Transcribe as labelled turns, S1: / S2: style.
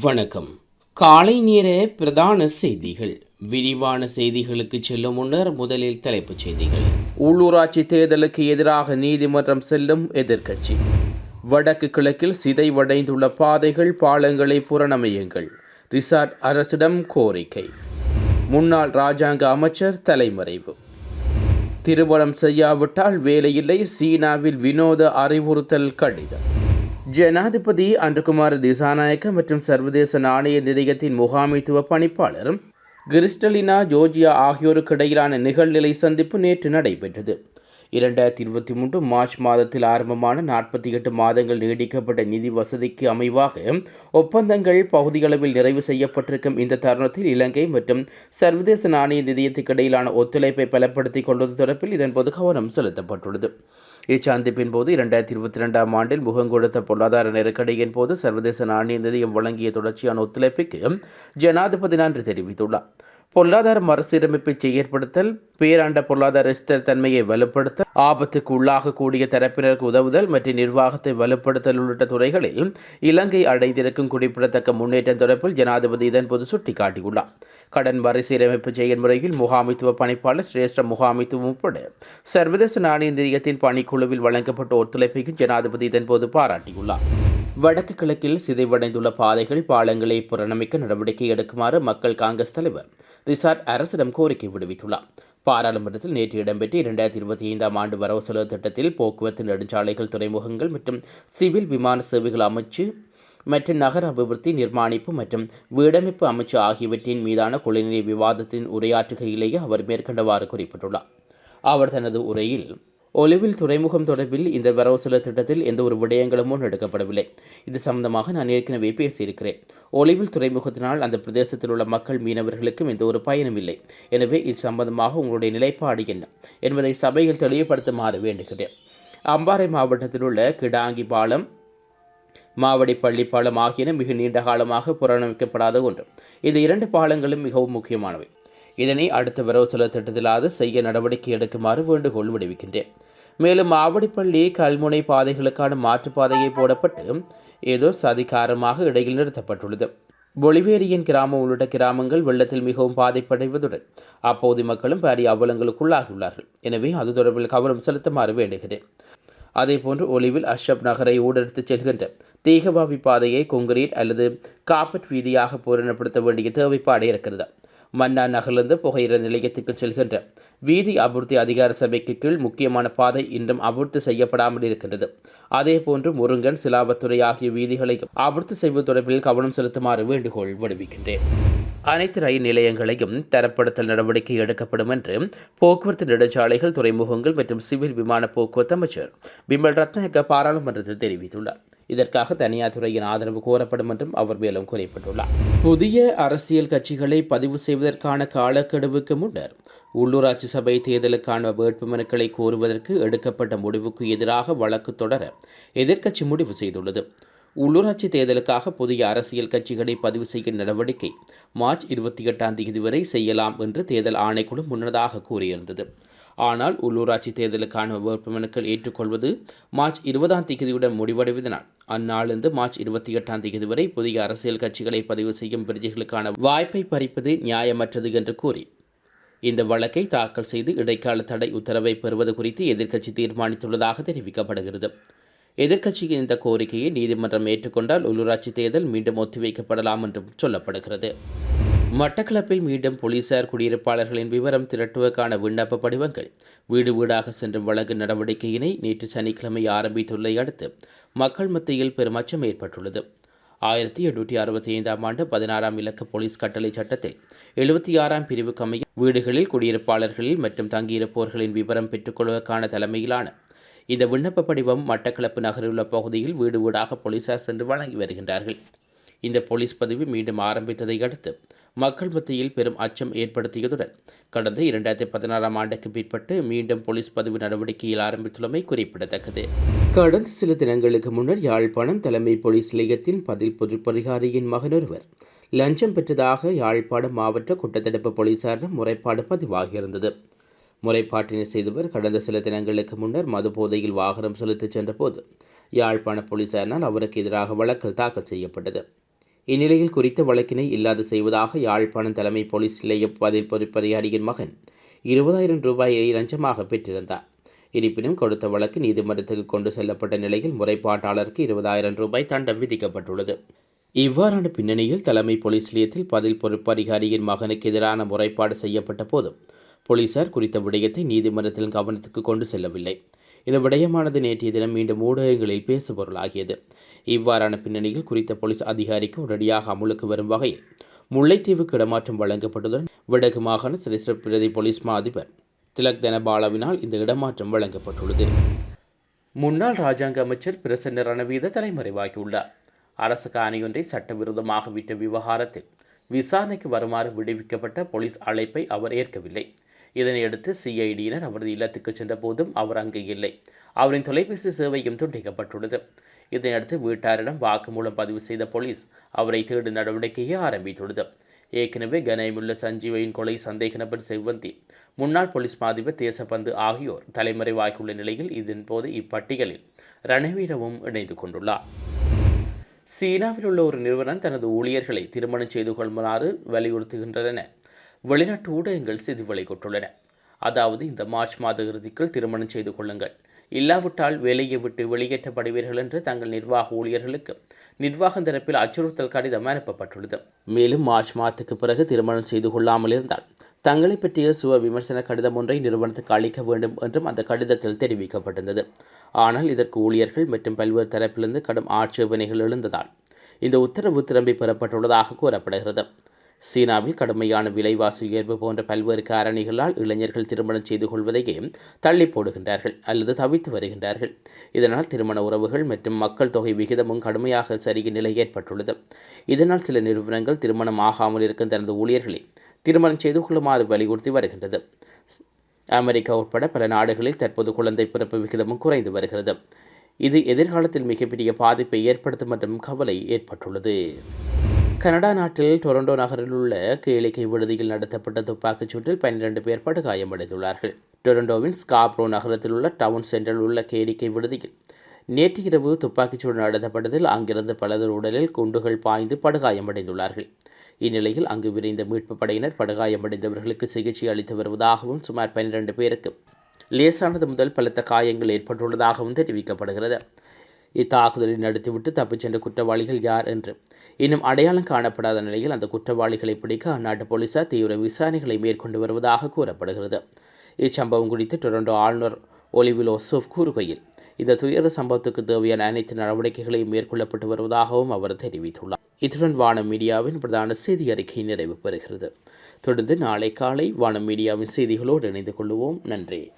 S1: வணக்கம். காலை நேர பிரதான செய்திகள். விரிவான செய்திகளுக்கு செல்லும் முன்னர் முதலில் தலைப்புச் செய்திகள். உள்ளூராட்சி தேர்தலுக்கு எதிராக நீதிமன்றம் செல்லும் எதிர்க்கட்சி. வடக்கு கிழக்கில் சிதைவடைந்துள்ள பாதைகள் பாலங்களை புறணமையுங்கள் ரிசார்ட் அரசிடம் கோரிக்கை. முன்னாள் ராஜாங்க அமைச்சர் தலைமறைவு. திருமணம் செய்யாவிட்டால் வேலையில்லை. சீனாவில் வினோத அறிவுறுத்தல் கடிதம். ஜனாதிபதி அன்றுகுமார் திசாநாயக்க மற்றும் சர்வதேச நாணய நிதியத்தின் முகாமைத்துவ பணிப்பாளர் கிறிஸ்டலினா ஜோர்ஜியா ஆகியோருக்கு இடையிலான நிகழ்நிலை சந்திப்பு நேற்று நடைபெற்றது. இரண்டாயிரத்தி இருபத்தி மூன்று மார்ச் மாதத்தில் ஆரம்பமான நாற்பத்தி எட்டு மாதங்கள் நீடிக்கப்பட்ட நிதி வசதிக்கு அமைவாக ஒப்பந்தங்கள் பகுதியளவில் நிறைவு செய்யப்பட்டிருக்கும் இந்த தருணத்தில் இலங்கை மற்றும் சர்வதேச நாணய நிதியத்துக்கு இடையிலான ஒத்துழைப்பை பலப்படுத்திக் கொள்வது தொடர்பில் இதன்போது கவனம் செலுத்தப்பட்டுள்ளது. இச்சந்திப்பின் போது இரண்டாயிரத்தி இருபத்தி ரெண்டாம் ஆண்டில் முகங்கொடுத்த பொருளாதார நெருக்கடியின் போது சர்வதேச நாணய நிதியம் வழங்கிய தொடர்ச்சியான ஒத்துழைப்புக்கு ஜனாதிபதி நன்றி தெரிவித்துள்ளார். பொருளாதார மறுசீரமைப்பை செயற்படுத்தல் பேராண்ட பொருளாதார ஸ்திரத்தன்மையை வலுப்படுத்தல் ஆபத்துக்கு உள்ளாகக்கூடிய தரப்பினருக்கு உதவுதல் மற்றும் நிர்வாகத்தை வலுப்படுத்தல் உள்ளிட்ட துறைகளில் இலங்கை அடைந்திருக்கும் குறிப்பிடத்தக்க முன்னேற்றம் தொடர்பில் ஜனாதிபதி இதன்போது சுட்டிக்காட்டியுள்ளார். கடன் மறுசீரமைப்பு செயல்முறையில் முகாமைத்துவ பணிப்பாளர் சிரேஷ்ட முகாமைத்துவம் உட்பட சர்வதேச நாணய நிதியத்தின் பணிக்குழுவில் வழங்கப்பட்ட ஒத்துழைப்பையும் ஜனாதிபதி இதன்போது பாராட்டியுள்ளார். வடக்கு கிழக்கில் சிதைவடைந்துள்ள பாதைகள் பாலங்களை புறணமிக்க நடவடிக்கை எடுக்குமாறு மக்கள் காங்கிரஸ் தலைவர் ரிசார்ட் அரசிடம் கோரிக்கை விடுவித்துள்ளார். பாராளுமன்றத்தில் நேற்று இடம்பெற்ற இரண்டாயிரத்தி இருபத்தி ஐந்தாம் ஆண்டு வரவு செலவு திட்டத்தில் போக்குவரத்து நெடுஞ்சாலைகள் துறைமுகங்கள் மற்றும் சிவில் விமான சேவைகள் அமைச்சு மற்றும் நகர அபிவிருத்தி நிர்மாணிப்பு மற்றும் வீடமைப்பு அமைச்சு ஆகியவற்றின் மீதான குளிர்நிலை விவாதத்தின் உரையாற்றுகையிலேயே அவர் மேற்கண்டவாறு குறிப்பிட்டுள்ளார். அவர் தனது உரையில் ஒலிவில் துறைமுகம் தொடர்பில் இந்த வரவு திட்டத்தில் எந்த ஒரு விடயங்களும் எடுக்கப்படவில்லை இது சம்பந்தமாக நான் ஏற்கனவே பேசியிருக்கிறேன். ஒலிவில் துறைமுகத்தினால் அந்த பிரதேசத்தில் உள்ள மக்கள் மீனவர்களுக்கும் எந்த ஒரு பயனும் இல்லை. எனவே இது சம்பந்தமாக உங்களுடைய நிலைப்பாடு என்ன என்பதை சபையில் தெளிவுபடுத்துமாறு வேண்டுகிறேன். அம்பாறை மாவட்டத்தில் உள்ள கிடாங்கி பாலம் மாவடி பள்ளி பாலம் ஆகியன மிக நீண்ட காலமாக புறணமைக்கப்படாத ஒன்று. இந்த இரண்டு பாலங்களும் மிகவும் முக்கியமானவை. இதனை அடுத்த வரவு செலவு திட்டத்திலாவது செய்ய நடவடிக்கை எடுக்குமாறு வேண்டுகோள் விடுவிக்கின்றேன். மேலும் ஆவடிப்பள்ளி கல்முனை பாதைகளுக்கான மாற்றுப்பாதையை போடப்பட்டு ஏதோ சதிகாரமாக இடையில் நிறுத்தப்பட்டுள்ளது. பொலிவேரியன் கிராமம் உள்ளிட்ட கிராமங்கள் வெள்ளத்தில் மிகவும் பாதிப்படைவதுடன் அப்போது மக்களும் பாரிய அவலங்களுக்குள்ளாகியுள்ளார்கள். எனவே அது தொடர்பில் கவனம் செலுத்துமாறு வேண்டுகிறேன். அதேபோன்று ஒலிவில் அஷ்ரப் நகரை ஊடெடுத்துச் செல்கின்ற தீகவாவி பாதையை கொங்கிரீட் அல்லது காப்பட் வீதியாக பூரணப்படுத்த வேண்டிய தேவைப்பாடு இருக்கிறது? மன்னா நகர்லிருந்து புகையிற நிலையத்துக்கு செல்கின்ற வீதி அபிவிருத்தி அதிகார சபைக்கு கீழ் முக்கியமான பாதை இன்றும் அபிவிருத்தி செய்யப்படாமல் இருக்கின்றது. அதேபோன்று முருங்கன் சிலாபத்துறை ஆகிய வீதிகளை அபிவிருத்தி செய்வது தொடர்பில் கவனம் செலுத்துமாறு வேண்டுகோள் விடுவிக்கின்றேன். அனைத்து ரயில் நிலையங்களையும் தரப்படுத்தல் நடவடிக்கை எடுக்கப்படும் என்று போக்குவரத்து நெடுஞ்சாலைகள் துறைமுகங்கள் மற்றும் சிவில் விமான போக்குவரத்து அமைச்சர் பிமல் ரத்நாயக்க பாராளுமன்றத்தில் தெரிவித்துள்ளார். இதற்காக தனியார் துறையின் ஆதரவு கோரப்படும் என்றும் அவர் மேலும் குறிப்பிட்டுள்ளார். புதிய அரசியல் கட்சிகளை பதிவு செய்வதற்கான காலக்கெடுவுக்கு முன்னர் உள்ளூராட்சி சபை தேர்தலுக்கான வேட்புமனுக்களை கோருவதற்கு எடுக்கப்பட்ட முடிவுக்கு எதிராக வழக்கு தொடர எதிர்க்கட்சி முடிவு செய்துள்ளது. உள்ளூராட்சி தேர்தலுக்காக புதிய அரசியல் கட்சிகளை பதிவு செய்யும் நடவடிக்கை மார்ச் இருபத்தி எட்டாம் தேதி வரை செய்யலாம் என்று தேர்தல் ஆணைக்குழு முன்னதாக கூறியிருந்தது. ஆனால் உள்ளூராட்சி தேர்தலுக்கான வேட்புமனுக்கள் ஏற்றுக்கொள்வது மார்ச் இருபதாம் தேதியுடன் முடிவடைவதனால் அந்நாளிலிருந்து மார்ச் இருபத்தி எட்டாம் தேதி வரை புதிய அரசியல் கட்சிகளை பதிவு செய்யும் பிரஜைகளுக்கான வாய்ப்பை பறிப்பது நியாயமற்றது என்று கூறி இந்த வழக்கை தாக்கல் செய்து இடைக்கால தடை உத்தரவை பெறுவது குறித்து எதிர்க்கட்சி தீர்மானித்துள்ளதாக தெரிவிக்கப்படுகிறது. எதிர்க்கட்சியின் இந்த கோரிக்கையை நீதிமன்றம் ஏற்றுக்கொண்டால் உள்ளூராட்சி தேர்தல் மீண்டும் ஒத்திவைக்கப்படலாம் என்றும் சொல்லப்படுகிறது. மட்டக்களப்பில் மீண்டும் போலீசார் குடியிருப்பாளர்களின் விவரம் திரட்டுவதற்கான விண்ணப்ப படிவங்கள் வீடு வீடாக சென்று வழங்கும் நடவடிக்கையினை நேற்று சனிக்கிழமை ஆரம்பித்துள்ளதை அடுத்து மக்கள் மத்தியில் பெரும் அச்சம் ஏற்பட்டுள்ளது. ஆயிரத்தி எண்ணூற்றி அறுபத்தி ஐந்தாம் ஆண்டு பதினாறாம் இலக்க போலீஸ் கட்டளை சட்டத்தில் எழுபத்தி ஆறாம் பிரிவுக்கு அமைய வீடுகளில் குடியிருப்பாளர்களில் மற்றும் தங்கியிருப்போர்களின் விவரம் பெற்றுக்கொள்வதற்கான தலைமையிலான இந்த விண்ணப்ப படிவம் மட்டக்களப்பு நகரில் உள்ள பகுதியில் வீடு வீடாக போலீசார் சென்று வழங்கி வருகின்றார்கள். இந்த போலீஸ் பதிவு மீண்டும் ஆரம்பித்ததை அடுத்து மக்கள் மத்தியில் பெரும் அச்சம் ஏற்படுத்தியதுடன் கடந்த இரண்டாயிரத்தி பதினாறாம் ஆண்டுக்கு பிற்பட்டு மீண்டும் போலீஸ் பதிவு நடவடிக்கையில் ஆரம்பித்துள்ளமை குறிப்பிடத்தக்கது. கடந்த சில தினங்களுக்கு முன்னர் யாழ்ப்பாணம் தலைமை போலீஸ் நிலையத்தின் பதில் பொதுப்பரிகாரியின் மகன் ஒருவர் லஞ்சம் பெற்றதாக யாழ்ப்பாணம் மாவட்ட குற்றத்தடுப்பு போலீசாரிடம் முறைப்பாடு பதிவாகியிருந்தது. முறைப்பாட்டினை செய்தவர் கடந்த சில தினங்களுக்கு முன்னர் மது போதையில் வாகனம் செலுத்திச் சென்றபோது யாழ்ப்பாண போலீசாரினால் அவருக்கு எதிராக வழக்கில் தாக்கல் செய்யப்பட்டது. இந்நிலையில் குறித்த வழக்கினை இல்லாது செய்வதாக யாழ்ப்பாணம் தலைமை போலீஸ் நிலைய பதில் பொறுப்பதிகாரியின் மகன் இருபதாயிரம் ரூபாயை லஞ்சமாக பெற்றிருந்தார். இருப்பினும் கொடுத்த வழக்கு நீதிமன்றத்துக்கு கொண்டு செல்லப்பட்ட நிலையில் முறைப்பாட்டாளருக்கு இருபதாயிரம் ரூபாய் தண்டம் விதிக்கப்பட்டுள்ளது. இவ்வாறான பின்னணியில் தலைமை போலீஸ் நிலையத்தில் பதில் பொறுப்பு அதிகாரியின் மகனுக்கு எதிரான முறைப்பாடு செய்யப்பட்ட போதும் போலீசார் குறித்த விடயத்தை நீதிமன்றத்தில் கவனத்துக்கு கொண்டு செல்லவில்லை. இந்த விடயமானது நேற்றைய தினம் மீண்டும் ஊடகங்களில் பேசுபொருளாகியது. இவ்வாறான பின்னணியில் குறித்த போலீஸ் அதிகாரிக்கு உடனடியாக அமுலுக்கு வரும் வகையில் முல்லைத்தீவுக்கு இடமாற்றம் வழங்கப்பட்டதுடன் வடக்கு மாகாண சிரேஷ்ட பிரதி போலீஸ் மா அதிபர் திலக் தனபாலவினால் இந்த இடமாற்றம் வழங்கப்பட்டுள்ளது. முன்னாள் ராஜாங்க அமைச்சர் பிரசன்ன ரணவீத தலைமறைவாகியுள்ளார். அரசு காணியொன்றை சட்டவிரோதமாக விட்ட விவகாரத்தில் விசாரணைக்கு வருமாறு விடுவிக்கப்பட்ட போலீஸ் அழைப்பை அவர் ஏற்கவில்லை. இதனையடுத்து சிஐடியினர் அவரது இல்லத்துக்கு சென்றபோதும் அவர் அங்கு இல்லை. அவரின் தொலைபேசி சேவையும் துண்டிக்கப்பட்டுள்ளது. இதனையடுத்து வீட்டாரிடம் வாக்குமூலம் பதிவு செய்த போலீஸ் அவரை தேடும் நடவடிக்கையை ஆரம்பித்துள்ளது. ஏற்கனவே கனயமுள்ள சஞ்சீவையின் கொலை சந்தேக நபர் செவ்வந்தி முன்னாள் போலீஸ் மாதிபர் தேசபந்து ஆகியோர் தலைமறைவாகியுள்ள நிலையில் இதன்போது இப்பட்டியலில் ரணவீரவும் இணைந்து கொண்டுள்ளார். சீனாவில் உள்ள ஒரு நிறுவனம் தனது ஊழியர்களை திருமணம் செய்து கொள்ளுமாறு வலியுறுத்துகின்றன வெளிநாட்டு ஊடகங்கள் செய்தி வெளியிட்டுள்ளன. அதாவது இந்த மார்ச் மாத இறுதிக்குள் திருமணம் செய்து கொள்ளுங்கள். இல்லாவிட்டால் வேலையை விட்டு வெளியேற்றப்படுவீர்கள் என்று தங்கள் நிர்வாக ஊழியர்களுக்கு நிர்வாகம் தரப்பில் அச்சுறுத்தல் கடிதம் அனுப்பப்பட்டுள்ளது. மேலும் மார்ச் மாதத்துக்கு பிறகு திருமணம் செய்து கொள்ளாமல் இருந்தால் தங்களை பற்றிய சுவ விமர்சன கடிதம் ஒன்றை நிறுவனத்துக்கு அளிக்க வேண்டும் என்றும் அந்த கடிதத்தில் தெரிவிக்கப்பட்டிருந்தது. ஆனால் இதற்கு ஊழியர்கள் மற்றும் பல்வேறு தரப்பிலிருந்து கடும் ஆட்சேபனைகள் எழுந்ததால் இந்த உத்தரவு திரும்பி பெறப்பட்டுள்ளதாக கூறப்படுகிறது. சீனாவில் கடுமையான விலைவாசி உயர்வு போன்ற பல்வேறு காரணிகளால் இளைஞர்கள் திருமணம் செய்து கொள்வதையே தள்ளி போடுகின்றார்கள் அல்லது தவித்து வருகின்றார்கள். இதனால் திருமண உறவுகள் மற்றும் மக்கள் தொகை விகிதமும் கடுமையாக சரிய நிலை ஏற்பட்டுள்ளது. இதனால் சில நிறுவனங்கள் திருமணம் ஆகாமல் இருக்கும் தனது ஊழியர்களை திருமணம் செய்து கொள்ளுமாறு வலியுறுத்தி வருகின்றது. அமெரிக்கா உட்பட பல நாடுகளில் தற்போது குழந்தை பிறப்பு விகிதமும் குறைந்து வருகிறது. இது எதிர்காலத்தில் மிகப்பெரிய பாதிப்பை ஏற்படுத்தும் மற்றும் கவலை ஏற்பட்டுள்ளது. கனடா நாட்டில் டொரண்டோ நகரில் உள்ள கேளிக்கை விடுதியில் நடத்தப்பட்ட துப்பாக்கிச் சூட்டில் பன்னிரண்டு பேர் படுகாயமடைந்துள்ளார்கள் டொரண்டோவின் ஸ்காப்ரோ நகரத்தில் உள்ள டவுன் சென்டரில் உள்ள கேளிக்கை விடுதியில் நேற்று இரவு துப்பாக்கிச்சூடு நடத்தப்பட்டதில் அங்கிருந்து பலர் உடலில் குண்டுகள் பாய்ந்து படுகாயமடைந்துள்ளார்கள் இந்நிலையில் அங்கு விரைந்த மீட்புப் படையினர் படுகாயமடைந்தவர்களுக்கு சிகிச்சை அளித்து வருவதாகவும் சுமார் பன்னிரண்டு பேருக்கு லேசானது முதல் பலத்த காயங்கள் ஏற்பட்டுள்ளதாகவும் தெரிவிக்கப்படுகிறது. இத்தாக்குதலை நடத்திவிட்டு தப்பிச் சென்ற குற்றவாளிகள் யார் என்று. இன்னும் அடையாளம் காணப்படாத நிலையில் அந்த குற்றவாளிகளை பிடிக்க அந்நாட்டு போலீசார் தீவிர விசாரணைகளை மேற்கொண்டு வருவதாக கூறப்படுகிறது. இச்சம்பவம் குறித்து டொரண்டோ ஆளுநர் ஒலிவிலோ சூப் கூறுகையில் இந்த துயர சம்பவத்துக்கு தேவையான அனைத்து நடவடிக்கைகளையும் மேற்கொள்ளப்பட்டு வருவதாகவும் அவர் தெரிவித்துள்ளார். இத்துடன் வானம் மீடியாவின் பிரதான செய்தி அறிக்கை நிறைவு பெறுகிறது. தொடர்ந்து நாளை காலை வானம் மீடியாவின் செய்திகளோடு இணைந்து கொள்வோம். நன்றி.